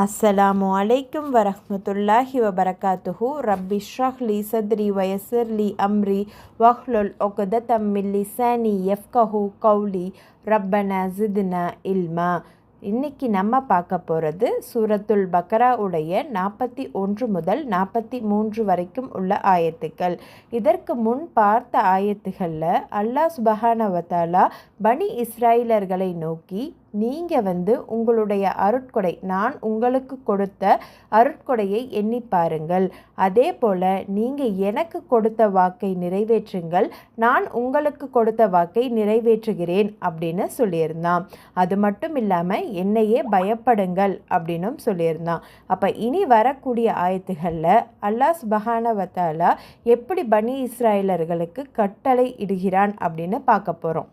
அஸ்ஸலாமு அலைக்கும் வரஹ்மத்துல்லாஹி வபரகாத்துஹு. ரப்பி ஷஹ்லி சத்ரி வயசர்லி அம்ரி. வஹ்லுல் ஒகதத்தம் மின் லிசானி யஃப்கஹு கௌலி. ரப்பன ஜித்னா இல்மா. இன்னைக்கு நம்ம பார்க்க போகிறது சூரத்துல் பக்ரா உடைய நாற்பத்தி ஒன்று முதல் நாற்பத்தி மூன்று வரைக்கும் உள்ள ஆயத்துக்கள். இதற்கு முன் பார்த்த ஆயத்துகளில் அல்லாஹ் சுபஹானவத்தாலா பனி இஸ்ராயிலர்களை நோக்கி நீங்கள் வந்து உங்களுடைய அருட்கொடை நான் உங்களுக்கு கொடுத்த அருட்கொடையை எண்ணி பாருங்கள். அதே போல் நீங்கள் எனக்கு கொடுத்த வாக்கை நிறைவேற்றுங்கள் நான் உங்களுக்கு கொடுத்த வாக்கை நிறைவேற்றுகிறேன் அப்படின்னு சொல்லியிருந்தான். அது மட்டும் இல்லாமல் என்னையே பயப்படுங்கள் அப்படின்னும் சொல்லியிருந்தான். அப்போ இனி வரக்கூடிய ஆயத்துகளில் அல்லாஹ் சுபஹானவத்தாலா எப்படி பனி இஸ்ராயலர்களுக்கு கட்டளை இடுகிறான் அப்படின்னு பார்க்க போகிறோம்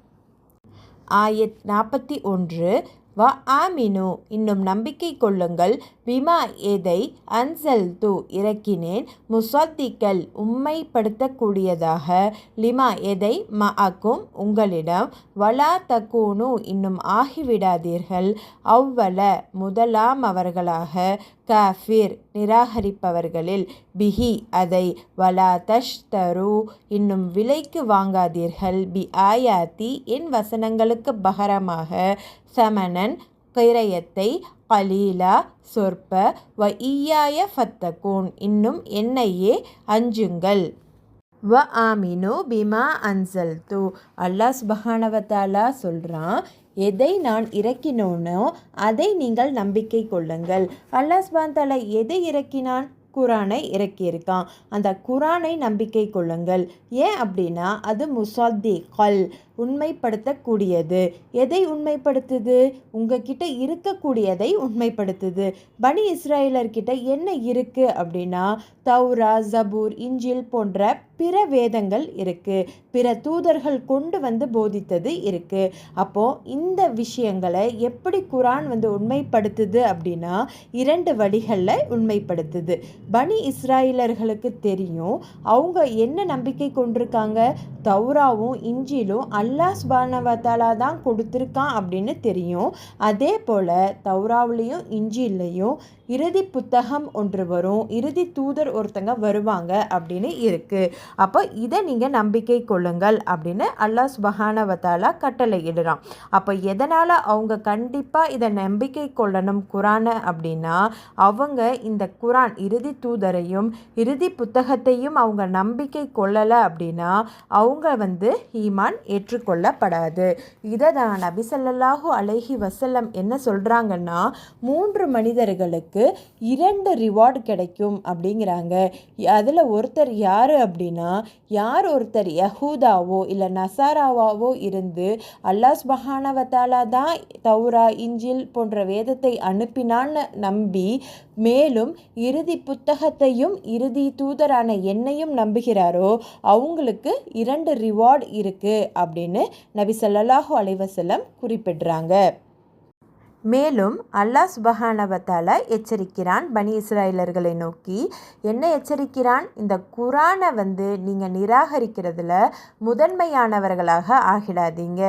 ஆயத் நாற்பத்தி ஒன்று. வ ஆமினு இன்னும் நம்பிக்கை கொள்ளுங்கள். விமா எதை அன்சல் து இறக்கினேன். முசத்திக்கல் உண்மைப்படுத்தக்கூடியதாக லிமா எதை? ம அக்கும் உங்களிடம். வலா தக்கூனு இன்னும் ஆகிவிடாதீர்கள். அவ்வள முதலாம் அவர்களாக. காஃபிர் நிராகரிப்பவர்களில் பிஹி அதை வலா தஷ்தரு இன்னும் விலைக்கு வாங்காதீர்கள். பி ஆயாத்தி என் வசனங்களுக்கு பகரமாக சமணன் கிரயத்தை கலீலா சொற்ப வ ஈயாய ஃபத்தகூன் இன்னும் என்னையே அஞ்சுங்கள். வ ஆமினு பிமா அன்சல் தூ அல்லாஹ் சுபஹானவத்தாலா சொல்கிறான் எதை நான் இறக்கினோனோ அதை நீங்கள் நம்பிக்கை கொள்ளுங்கள். அல்லாஸ் சுபான் எதை இறக்கினான்? குரானை இறக்கியிருக்கான். அந்த குரானை நம்பிக்கை கொள்ளுங்கள். ஏன் அப்படின்னா அது முசாத்தி கல் உண்மைப்படுத்தக்கூடியது. எதை உண்மைப்படுத்துது? உங்ககிட்ட இருக்கக்கூடியதை உண்மைப்படுத்துது. பனி இஸ்ராயலர்கிட்ட என்ன இருக்குது அப்படின்னா தௌரா ஜபூர் இஞ்சில் போன்ற பிற வேதங்கள் இருக்குது பிற தூதர்கள் கொண்டு வந்து போதித்தது இருக்குது அப்போது இந்த விஷயங்களை எப்படி குரான் வந்து உண்மைப்படுத்துது அப்படின்னா இரண்டு வழிகளில் உண்மைப்படுத்துது. பனி இஸ்ராயலர்களுக்கு தெரியும் அவங்க என்ன நம்பிக்கை கொண்டிருக்காங்க? தௌராவும் இஞ்சிலும் அல்லாஹ் சுபானவத்தாலா தான் கொடுத்துருக்கான் அப்படின்னு தெரியும். அதே போல் தௌராவுலேயும் இஞ்சிலையும் இறுதி புத்தகம் ஒன்று வரும். இறுதி தூதர் ஒருத்தங்க வருவாங்க அப்படின்னு இருக்குது அப்போ இதை நீங்கள் நம்பிக்கை கொள்ளுங்கள் அப்படின்னு அல்லாஹ் சுபஹானவத்தாலா கட்டளை இடுறான். அப்போ எதனால் அவங்க கண்டிப்பாக இதை நம்பிக்கை கொள்ளணும் குரானை அப்படின்னா அவங்க இந்த குரான் இறுதி தூதரையும் இறுதி புத்தகத்தையும் அவங்க நம்பிக்கை கொள்ளலை அப்படின்னா அவங்க வந்து ஈமான் ஏற்றுக்கொள்ளப்படாது. இதை தான் நபிசல்லாஹூ அலஹி வசல்லம் என்ன சொல்கிறாங்கன்னா மூன்று மனிதர்களுக்கு இரண்டு ரிவார்டு கிடைக்கும் அப்படிங்கிறாங்க. அதில் ஒருத்தர் யார் அப்படின்னா யார் ஒருத்தர் யஹூதாவோ இல்லை நசாராவாவோ இருந்து அல்லாஸ் மகானவத்தாலா தான் தௌரா இஞ்சில் போன்ற வேதத்தை அனுப்பினான்னு நம்பி மேலும் இறுதி புத்தகத்தையும் இறுதி தூதரான என்னையும் நம்புகிறாரோ அவங்களுக்கு இரண்டு ரிவார்டு இருக்குது அப்படின்னு நபி சல்லாஹூ அலைவசல்லம் குறிப்பிடுறாங்க. மேலும் அல்லாஹ் சுபஹானவத்தால எச்சரிக்கிறான் பனி இஸ்ராயலர்களை நோக்கி. என்ன எச்சரிக்கிறான்? இந்த குரானை வந்து நீங்கள் நிராகரிக்கிறதுல முதன்மையானவர்களாக ஆகிடாதீங்க.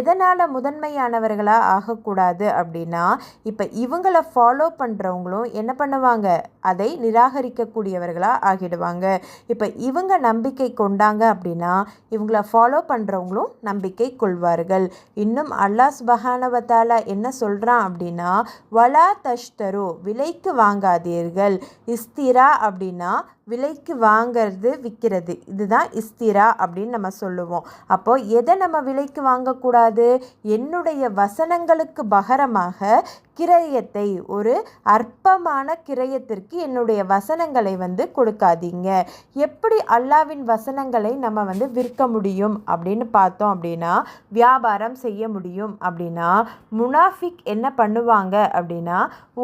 எதனால் முதன்மையானவர்களாக ஆகக்கூடாது அப்படின்னா இப்போ இவங்களை ஃபாலோ பண்ணுறவங்களும் என்ன பண்ணுவாங்க? அதை நிராகரிக்கக்கூடியவர்களாக ஆகிடுவாங்க. இப்போ இவங்க நம்பிக்கை கொண்டாங்க அப்படின்னா இவங்களை ஃபாலோ பண்ணுறவங்களும் நம்பிக்கை கொள்வார்கள். இன்னும் அல்லாஹ் சுபஹானவத்தாலா என்ன சொல்கிறான் அப்படின்னா வலா தஷ்தரோ விலைக்கு வாங்காதீர்கள். இஸ்திரா அப்படின்னா விலைக்கு வாங்கிறது விற்கிறது. இதுதான் இஸ்திரா அப்படின்னு நம்ம சொல்லுவோம். அப்போது எதை நம்ம விலைக்கு வாங்கக்கூடாது? என்னுடைய வசனங்களுக்கு பகரமாக கிரயத்தை ஒரு அற்பமான கிரயத்திற்கு என்னுடைய வசனங்களை வந்து கொடுக்காதீங்க. எப்படி அல்லாவின் வசனங்களை நம்ம வந்து விற்க முடியும் அப்படின்னு பார்த்தோம் அப்படின்னா வியாபாரம் செய்ய முடியும் அப்படின்னா முனாஃபிக் என்ன பண்ணுவாங்க அப்படின்னா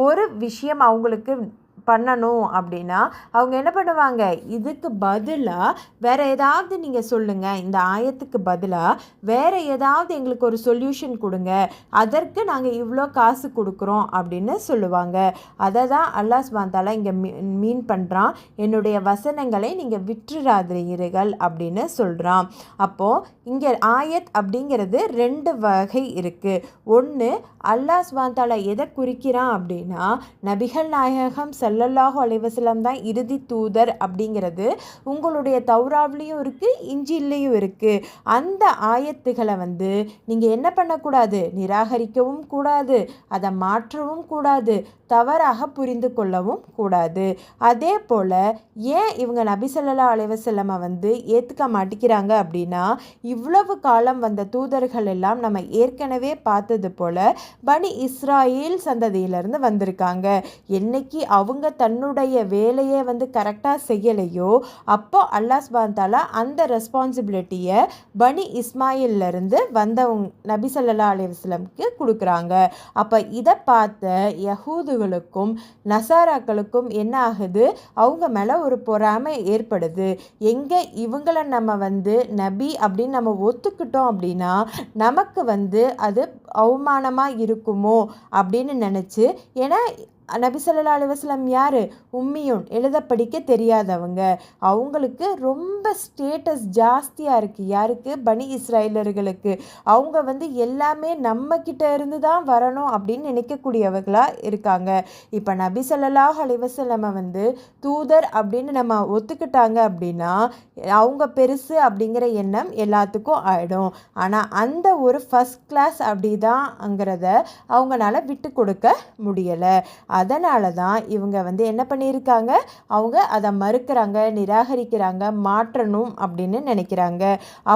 ஒரு விஷயம் அவங்களுக்கு பண்ணணும் அப்படின்னா அவங்க என்ன பண்ணுவாங்க? இதுக்கு பதிலாக வேறு ஏதாவது நீங்கள் சொல்லுங்கள் இந்த ஆயத்துக்கு பதிலாக வேறு ஏதாவது எங்களுக்கு ஒரு சொல்யூஷன் கொடுங்க. அதற்கு நாங்கள் இவ்வளோ காசு கொடுக்குறோம் அப்படின்னு சொல்லுவாங்க. அதை தான் அல்லாஹ் சுபாந்தாலா இங்கே மீன் பண்ணுறான் என்னுடைய வசனங்களை நீங்கள் விற்றுறாதீர்கள் அப்படின்னு சொல்கிறான் அப்போது இங்கே ஆயத் அப்படிங்கிறது ரெண்டு வகை இருக்குது ஒன்று அல்லாஹ் சுபாந்தாலா எதை குறிக்கிறான் அப்படின்னா நபிகள் நாயகம் சல்லல்லாஹு அலைவசலம் தான் இறுதி தூதர் அப்படிங்கிறது உங்களுடைய தௌராவிலையும் இருக்குது இஞ்சிலையும் இருக்குது அந்த ஆயத்துகளை வந்து நீங்கள் என்ன பண்ணக்கூடாது? நிராகரிக்கவும் கூடாது. அதை மாற்றவும் கூடாது. தவறாக புரிந்து கொள்ளவும் கூடாது. அதே போல் ஏன் இவங்க நபிசல்லா அலைவசல்லமை வந்து ஏற்றுக்க மாட்டேங்கிறாங்க அப்படின்னா இவ்வளவு காலம் வந்த தூதர்கள் எல்லாம் நம்ம ஏற்கனவே பார்த்தது போல் பனி இஸ்ராயேல் சந்ததியிலேருந்து வந்திருக்காங்க. என்னைக்கு அவங்க தன்னுடைய வேலையை வந்து கரெக்டாக செய்யலையோ அப்போ அல்லாஸ் பாந்தாலா அந்த ரெஸ்பான்சிபிலிட்டியை பனி இஸ்மாயிலிருந்து வந்தவங்க நபி சல்லா அலிவஸ்லம்க்கு கொடுக்குறாங்க. அப்போ இதை பார்த்த யகூதுகளுக்கும் நசாராக்களுக்கும் என்ன ஆகுது? அவங்க மேலே ஒரு பொறாமை ஏற்படுது. எங்கே இவங்களை நம்ம வந்து நபி அப்படின்னு நம்ம ஒத்துக்கிட்டோம் அப்படின்னா நமக்கு வந்து அது அவமானமாக இருக்குமோ அப்படின்னு நினச்சி ஏன்னா நபி சொல்லா அலுவலம் யார்? உம்மியுன். எழுத படிக்க தெரியாதவங்க. அவங்களுக்கு ரொம்ப ஸ்டேட்டஸ் ஜாஸ்தியாக இருக்குது யாருக்கு? பனி இஸ்ராயலர்களுக்கு அவங்க வந்து எல்லாமே நம்மக்கிட்ட இருந்து தான் வரணும் அப்படின்னு நினைக்கக்கூடியவர்களாக இருக்காங்க. இப்போ நபி சொல்லலாஹ் வந்து தூதர் அப்படின்னு நம்ம ஒத்துக்கிட்டாங்க அப்படின்னா அவங்க பெருசு அப்படிங்கிற எண்ணம் எல்லாத்துக்கும் ஆகிடும் ஆனால் அந்த ஒரு ஃபஸ்ட் கிளாஸ் அப்படி தான்ங்கிறத அவங்களால விட்டு கொடுக்க முடியலை. அதனால தான் இவங்க வந்து என்ன பண்ணியிருக்காங்க? அவங்க அதை மறுக்கிறாங்க நிராகரிக்கிறாங்க மாற்றணும் அப்படின்னு நினைக்கிறாங்க.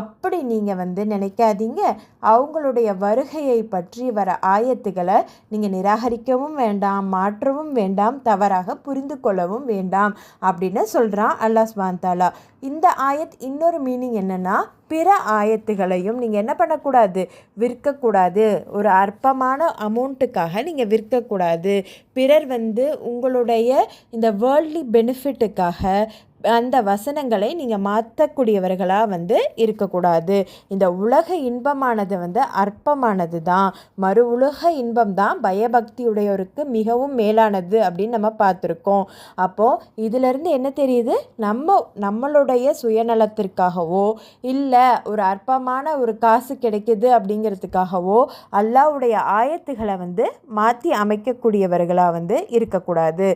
அப்படி நீங்கள் வந்து நினைக்காதீங்க. அவங்களுடைய வருகையை பற்றி வர ஆயத்துக்களை நீங்கள் நிராகரிக்கவும் வேண்டாம் மாற்றவும் வேண்டாம் தவறாக புரிந்து கொள்ளவும் வேண்டாம் அப்படின்னு சொல்கிறான் அல்லாஹ் ஸ்வாந்தாலா இந்த ஆயத் இன்னொரு மீனிங் என்னென்னா பிற ஆயத்துகளையும் நீங்கள் என்ன பண்ணக்கூடாது? விற்கக்கூடாது. ஒரு அற்பமான அமௌண்ட்டுக்காக நீங்கள் விற்கக்கூடாது. பிறர் வந்து உங்களுடைய இந்த வேர்ல்ட்லி பெனிஃபிட்டுக்காக அந்த வசனங்களை நீங்கள் மாற்றக்கூடியவர்களாக வந்து இருக்கக்கூடாது. இந்த உலக இன்பமானது வந்து அற்பமானது தான். மறு உலக இன்பம் தான் பயபக்தியுடையோருக்கு மிகவும் மேலானது அப்படின்னு நம்ம பார்த்துருக்கோம். அப்போது இதிலிருந்து என்ன தெரியுது? நம்ம நம்மளுடைய சுயநலத்திற்காகவோ இல்லை ஒரு அற்பமான ஒரு காசு கிடைக்குது அப்படிங்கிறதுக்காகவோ அல்லாவுடைய ஆயத்துகளை வந்து மாற்றி அமைக்கக்கூடியவர்களாக வந்து இருக்கக்கூடாது.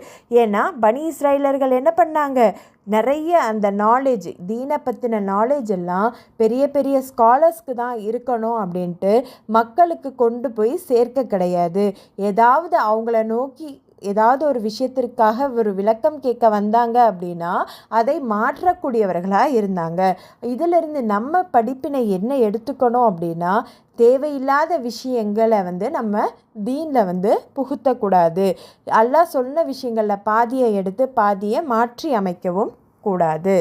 ஏன்னா பனி இஸ்ராயலர்கள் என்ன பண்ணாங்க? நிறைய அந்த நாலேஜ் தீனை பற்றின நாலேஜ் எல்லாம் பெரிய பெரிய ஸ்காலர்ஸ்க்கு தான் இருக்கணும் அப்படின்ட்டு மக்களுக்கு கொண்டு போய் சேர்க்க கிடையாது. ஏதாவது அவங்கள நோக்கி ஏதாவது ஒரு விஷயத்திற்காக ஒரு விளக்கம் கேட்க வந்தாங்க அப்படின்னா அதை மாற்றக்கூடியவர்களாக இருந்தாங்க. இதிலிருந்து நம்ம படிப்பினை என்ன எடுத்துக்கணும் அப்படின்னா தேவையில்லாத விஷயங்களை வந்து நம்ம தீனில் வந்து புகுத்தக்கூடாது. எல்லாம் சொன்ன விஷயங்களில் பாதியை எடுத்து பாதியை மாற்றி அமைக்கவும் கூடாது.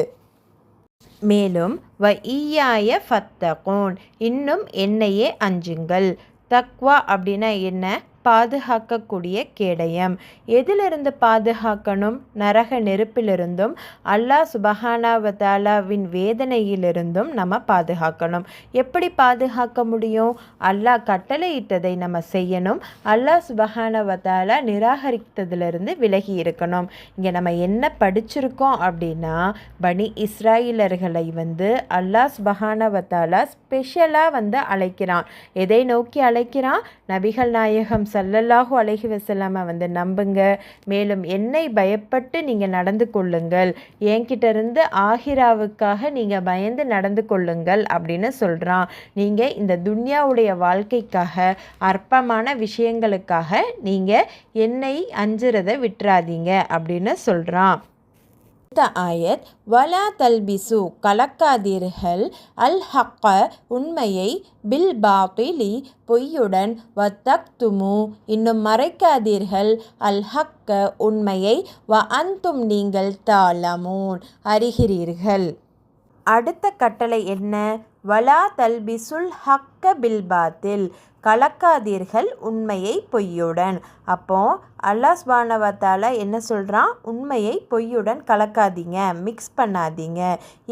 மேலும் வ ஈயாய ஃபத்தகோன் இன்னும் என்னையே அஞ்சுங்கள் தக்வா அப்படின்னா என்ன? பாதுகாக்கக்கூடிய கேடயம். எதிலிருந்து பாதுகாக்கணும்? நரக நெருப்பிலிருந்தும் அல்லாஹ் சுபஹானாவதாலாவின் வேதனையிலிருந்தும் நம்ம பாதுகாக்கணும். எப்படி பாதுகாக்க முடியும்? அல்லாஹ் கட்டளையிட்டதை நம்ம செய்யணும். அல்லாஹ் சுபஹானவதாலா நிராகரித்ததிலிருந்து விலகி இருக்கணும். இங்கே நம்ம என்ன படிச்சிருக்கோம் அப்படின்னா பனி இஸ்ராயிலர்களை வந்து அல்லாஹ் சுபஹானவத்தாலா ஸ்பெஷலாக வந்து அழைக்கிறான். எதை நோக்கி அழைக்கிறான்? நபிகள் நாயகம் சல்லல்லாஹு அலஹி வசல்லாம வந்து நம்புங்க. மேலும் என்னை பயப்பட்டு நீங்கள் நடந்து கொள்ளுங்கள். என்கிட்ட இருந்து ஆஹிராவுக்காக நீங்கள் பயந்து நடந்து கொள்ளுங்கள் அப்படின்னு சொல்கிறான் நீங்கள் இந்த துன்யாவுடைய வாழ்க்கைக்காக அற்பமான விஷயங்களுக்காக நீங்கள் என்னை அஞ்சுறதை விட்டுறாதீங்க அப்படின்னு சொல்கிறான் அடுத்த ஆயத் வலா தல்பிசு கலக்காதீர்கள் அல் ஹக்க உண்மையை பில் பாகிலி பொய்யுடன் வத்தக்துமு. இன்னும் மறைக்காதீர்கள் அல் ஹக்க உண்மையை வ அந்தும் நீங்கள் தாளமோன் அறிகிறீர்கள். அடுத்த கட்டளை என்ன? வலா தல்பிசுல் ஹக்க பில் பாத்தில் கலக்காதீர்கள் உண்மையை பொய்யுடன். அப்போ அல்லாஹ் சுபானவத்தால என்ன சொல்கிறான் உண்மையை பொய்யுடன் கலக்காதீங்க மிக்ஸ் பண்ணாதீங்க.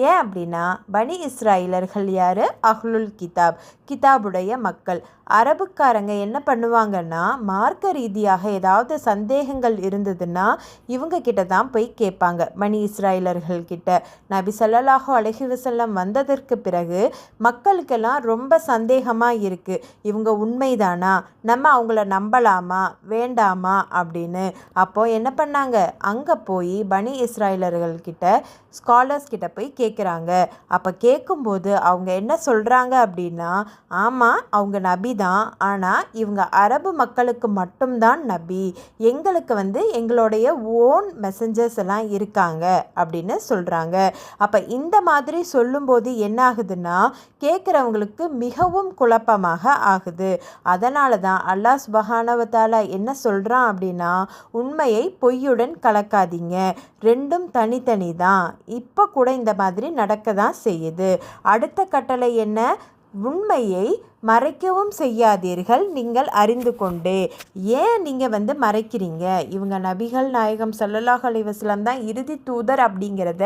ஏன் அப்படின்னா பனி இஸ்ராயிலர்கள் யார்? அஹ்லுல் கிதாப் கிதாபுடைய மக்கள். அரபுக்காரங்க என்ன பண்ணுவாங்கன்னா மார்க்க ரீதியாக ஏதாவது சந்தேகங்கள் இருந்ததுன்னா இவங்க கிட்ட தான் போய் கேட்பாங்க பனி இஸ்ராயிலர்கள் கிட்ட. நபி ஸல்லல்லாஹு அலைஹி வசல்லம் வந்ததற்கு பிறகு மக்களுக்கெல்லாம் ரொம்ப சந்தேகமாக இருக்குது இவங்க உண்மைதானா? நம்ம அவங்கள நம்பலாமா? வேண்டாமா? அப்படின்னு. அப்போது என்ன பண்ணாங்க? அங்கே போய் பனி இஸ்ராயலர்கள்கிட்ட ஸ்காலர்ஸ் கிட்ட போய் கேட்குறாங்க அப்போ கேட்கும்போது அவங்க என்ன சொல்கிறாங்க அப்படின்னா ஆமாம் அவங்க நபி தான். ஆனால் இவங்க அரபு மக்களுக்கு மட்டும்தான் நபி. எங்களுக்கு வந்து எங்களுடைய ஓன் மெசஞ்சர்ஸ் எல்லாம் இருக்காங்க அப்படின்னு சொல்கிறாங்க அப்போ இந்த மாதிரி சொல்லும்போது என்ன ஆகுதுன்னா கேட்குறவங்களுக்கு மிகவும் குழப்பமாக ஆகுது. அதனால தான் அல்லாஹ் சுபஹானவத்தால் என்ன சொல்கிறான் அப்படின்னா உண்மையை பொய்யுடன் கலக்காதீங்க. ரெண்டும் தனித்தனி தான். இப்போ கூட இந்த மாதிரி நடக்க தான் செய்யுது. அடுத்த கட்டளை என்ன? உண்மையை மறைக்கவும் செய்யாதீர்கள் நீங்கள் அறிந்து கொண்டு. ஏன் நீங்கள் வந்து மறைக்கிறீங்க? இவங்க நபிகள் நாயகம் ஸல்லல்லாஹு அலைஹி தான் இறுதி தூதர் அப்படிங்கிறத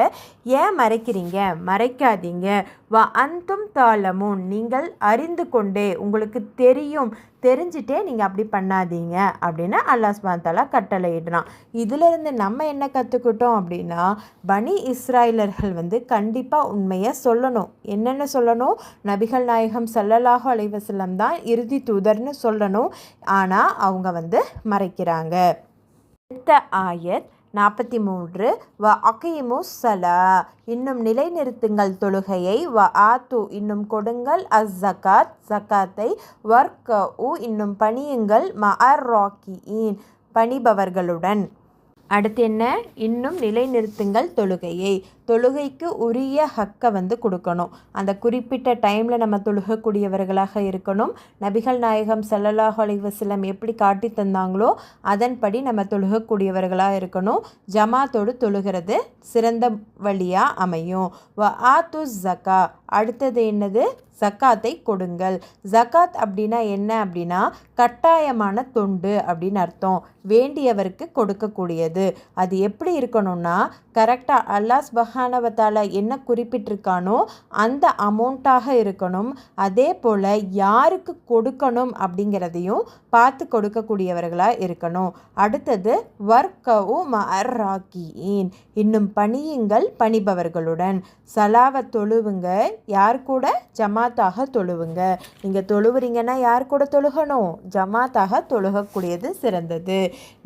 ஏன் மறைக்கிறீங்க? மறைக்காதீங்க. வ அந்தும் தாளமும் நீங்கள் அறிந்து கொண்டே உங்களுக்கு தெரியும் தெரிஞ்சிட்டே நீங்கள் அப்படி பண்ணாதீங்க அப்படின்னு அல்லா சுப்ஹானஹு கட்டளையிடுறான். இதிலிருந்து நம்ம என்ன கற்றுக்கிட்டோம் அப்படின்னா பனி இஸ்ராயலர்கள் வந்து கண்டிப்பாக உண்மையை சொல்லணும். என்னென்ன சொல்லணும்? நபிகள் நாயகம் ஸல்லல்லாஹு அலைஹி தான் இறுதி தூதர்னு சொல்லணும். ஆனால் அவங்க வந்து மறைக்கிறாங்க. அடுத்த ஆயத் நாற்பத்தி மூன்று. வ அகீமு சலா இன்னும் நிலைநிறுத்துங்கள் தொழுகையை. வ ஆத்து. இன்னும் கொடுங்கள் அஸ் ஜக்காத் ஜக்காத்தை வர்க்க உ இன்னும் பணியுங்கள் ம அர் ராக்கியின் பணிபவர்களுடன். அடுத்து என்ன? இன்னும் நிலைநிறுத்துங்கள் தொழுகையை. தொழுகைக்கு உரிய ஹக்கை வந்து கொடுக்கணும். அந்த குறிப்பிட்ட டைமில் நம்ம தொழுகக்கூடியவர்களாக இருக்கணும். நபிகள் நாயகம் சல்லல்லாஹ் அலைஹி எப்படி காட்டி தந்தாங்களோ அதன்படி நம்ம தொழுகக்கூடியவர்களாக இருக்கணும். ஜமாத்தோடு தொழுகிறது சிறந்த வழியாக அமையும். வ ஆத்து ஜக்கா அடுத்தது என்னது? ஜக்காத்தை கொடுங்கள். ஜக்காத் அப்படின்னா என்ன அப்படின்னா கட்டாயமான தொண்டு அப்படின்னு அர்த்தம். வேண்டியவருக்கு கொடுக்கக்கூடியது. அது எப்படி இருக்கணும்னா கரெக்டாக அல்லாஸ் பஹானவத்தால் என்ன குறிப்பிட்டிருக்கானோ அந்த அமௌண்ட்டாக இருக்கணும். அதே போல் யாருக்கு கொடுக்கணும் அப்படிங்கிறதையும் பார்த்து கொடுக்கக்கூடியவர்களாக இருக்கணும். அடுத்தது வர்க்கவும் மர்ராக்கியின் இன்னும் பணியுங்கள் பணிபவர்களுடன். சலாவை தொழுவுங்க யார் கூட? ஜமா ஜமாத்தாக தொழுவுங்க. நீங்கள் தொழுவுறீங்கன்னா யார் கூட தொழுகணும்? ஜமாத்தாக தொழுகக்கூடியது சிறந்தது.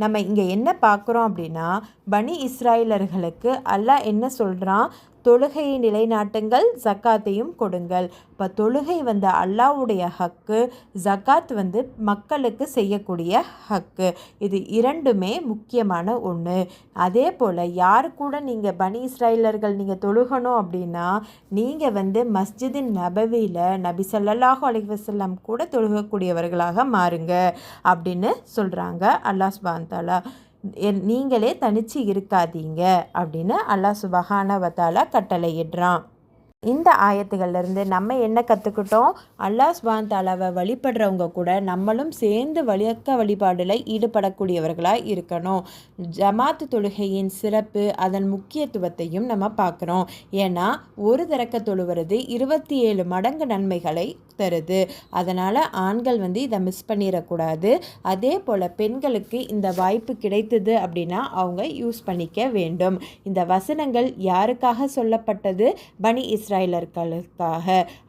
நம்ம இங்கே என்ன பார்க்குறோம் அப்படின்னா பனி இஸ்ராயலர்களுக்கு அல்லாஹ் என்ன சொல்கிறான் தொழுகையை நிலைநாட்டுங்கள் ஜக்காத்தையும் கொடுங்கள். இப்போ தொழுகை வந்து அல்லாவுடைய ஹக்கு ஜக்காத் வந்து மக்களுக்கு செய்யக்கூடிய ஹக்கு. இது இரண்டுமே முக்கியமான ஒன்று அதே போல் யார் கூட நீங்கள் பனி இஸ்ராயலர்கள் நீங்கள் தொழுகணும் அப்படின்னா நீங்கள் வந்து மஸ்ஜிதின் நபவியில் நபி ஸல்லல்லாஹு அலிவசல்லாம் கூட தொழுகக்கூடியவர்களாக மாறுங்க அப்படின்னு சொல்கிறாங்க அல்லாஹ் சுபான் தாலா நீங்களே தனிச்சு இருக்காதீங்க அப்படின்னு அல்லா சுபஹான வத்தாலா கட்டளையிடுறான். இந்த ஆயத்துகள்லேருந்து நம்ம என்ன கற்றுக்கிட்டோம் அல்லாஹ் சுபான் தாலாவை வழிபடுறவங்க கூட நம்மளும் சேர்ந்து வழியக்க வழிபாடில் ஈடுபடக்கூடியவர்களாக இருக்கணும். ஜமாத்து தொழுகையின் சிறப்பு அதன் முக்கியத்துவத்தையும் நம்ம பார்க்குறோம் ஏன்னா ஒரு திறக்க தொழுவது இருபத்தி ஏழு மடங்கு நன்மைகளை தருது. அதனால் ஆண்கள் வந்து இதை மிஸ் பண்ணிடக்கூடாது. அதே போல் பெண்களுக்கு இந்த வாய்ப்பு கிடைத்தது அப்படின்னா அவங்க யூஸ் பண்ணிக்க வேண்டும். இந்த வசனங்கள் யாருக்காக சொல்லப்பட்டது? பனி இஸ்ராயலர்களுக்காக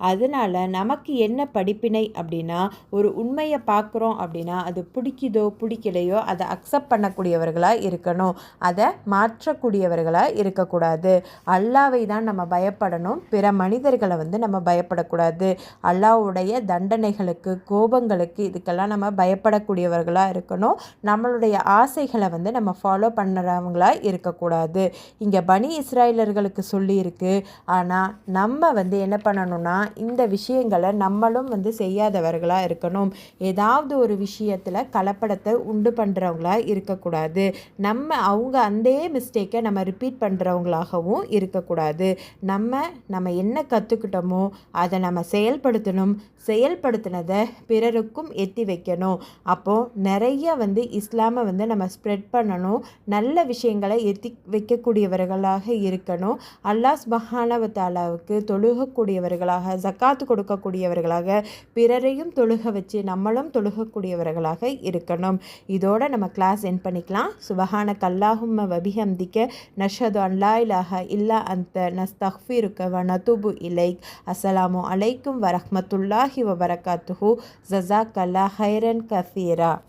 அதனால் நமக்கு என்ன படிப்பினை அப்படின்னா ஒரு உண்மையை பார்க்குறோம் அப்படின்னா அது பிடிக்குதோ பிடிக்கலையோ அதை அக்செப்ட் பண்ணக்கூடியவர்களாக இருக்கணும். அதை மாற்றக்கூடியவர்களாக இருக்கக்கூடாது. அல்லாவை தான் நம்ம பயப்படணும். பிற மனிதர்களை வந்து நம்ம பயப்படக்கூடாது. அல்லாவுடைய தண்டனைகளுக்கு கோபங்களுக்கு இதுக்கெல்லாம் நம்ம பயப்படக்கூடியவர்களாக இருக்கணும். நம்மளுடைய ஆசைகளை வந்து நம்ம ஃபாலோ பண்ணுறவங்களாக இருக்கக்கூடாது. இங்கே பனி இஸ்ராயலர்களுக்கு சொல்லியிருக்கு. ஆனால் நம்ம வந்து என்ன பண்ணணும்னா இந்த விஷயங்களை நம்மளும் வந்து செய்யாதவர்களாக இருக்கணும். ஏதாவது ஒரு விஷயத்தில் கலப்படத்தை உண்டு பண்ணுறவங்களா இருக்கக்கூடாது. நம்ம அவங்க அந்த மிஸ்டேக்கை நம்ம ரிப்பீட் பண்ணுறவங்களாகவும் இருக்கக்கூடாது. நம்ம நம்ம என்ன கற்றுக்கிட்டோமோ அதை நம்ம செயல்படுத்தணும். செயல்படுத்தினதை பிறருக்கும் எத்தி வைக்கணும். அப்போது நிறைய வந்து இஸ்லாமை வந்து நம்ம ஸ்ப்ரெட் பண்ணணும். நல்ல விஷயங்களை எத்தி வைக்கக்கூடியவர்களாக இருக்கணும். அல்லாஹ் சுபஹானவத்தாலாவுக்கு தொழுகக்கூடியவர்களாக ஜக்காத்து கொடுக்கக்கூடியவர்களாக பிறரையும் தொழுக வச்சு நம்மளும் தொழுகக்கூடியவர்களாக இருக்கணும். இதோட நம்ம கிளாஸ் என் பண்ணிக்கலாம். சுபஹான கல்லாஹும்ம வபிஹம்திக்க நஷது அல்லா இலாஹ இல்லா அந்த நஸ்தஃபிருக்க வ நதுபு இலைக். அஸ்ஸலாமு அலைக்கும் வரஹமத்துல்லாஹ் வபரகாத்துஹு. ஜசாக்கல்லா ஹைரன் கசீரா.